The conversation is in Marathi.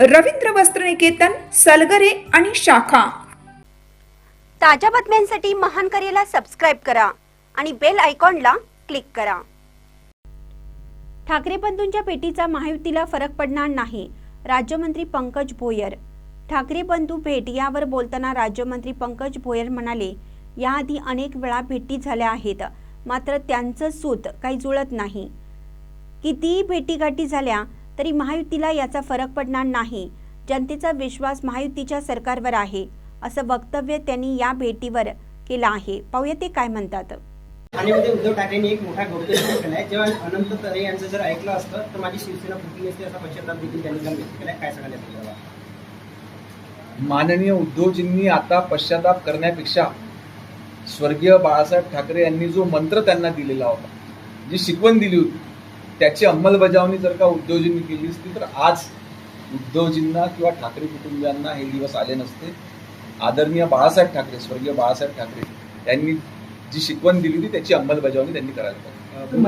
रवींद्र वस्त्रनिकेतन सलगरे आणि शाखा. ताज्या बातम्यांसाठी महान करेला सबस्क्राईब करा आणि बेल आयकॉनला क्लिक करा. ठाकरे बंधूंच्या पेटीचा महायुतीला फरक पडणार नाही राज्यमंत्री पंकज भोयर. ठाकरे बंधू भेट यावर बोलताना राज्यमंत्री पंकज भोयर म्हणाले याआधी अनेक वेळा भेटी झाल्या आहेत मात्र त्यांचं सूत काही जुळत नाही. कितीही भेटीगाठी झाल्या तरी महायुतीला याचा फरक पडणार नाही. जनतेचा विश्वास महायुतीच्या सरकारवर आहे असं वक्तव्य त्यांनी या भेटीवर केलं आहे. पाहूया ते काय म्हणतात. ठाण्यामध्ये उद्धव ठाकरेंनी एक मोठा गौरव केलाय. जेव्हा अनंत तरे यांचं जर ऐकलं असतं तर माझी शिवसेना फुटली नसते असा पश्चाताप देखील त्यांनी काल व्यक्त केलाय काय संदर्भात? माननीय उद्धवजींनी आता पश्चाताप करण्यापेक्षा स्वर्गीय बाळासाहेब ठाकरे यांनी जो मंत्र त्यांना दिलेला होता जी शिकवण दिली होती त्याची अंमलबजावणी जर का उद्योजींनी केली असती तर आज उद्धवजींना किंवा ठाकरे कुटुंबियांना हे दिवस आले नसते. आदरणीय बाळासाहेब ठाकरे स्वर्गीय बाळासाहेब ठाकरे यांनी जी शिकवण दिली होती त्याची अंमलबजावणी त्यांनी करायला पाहिजे.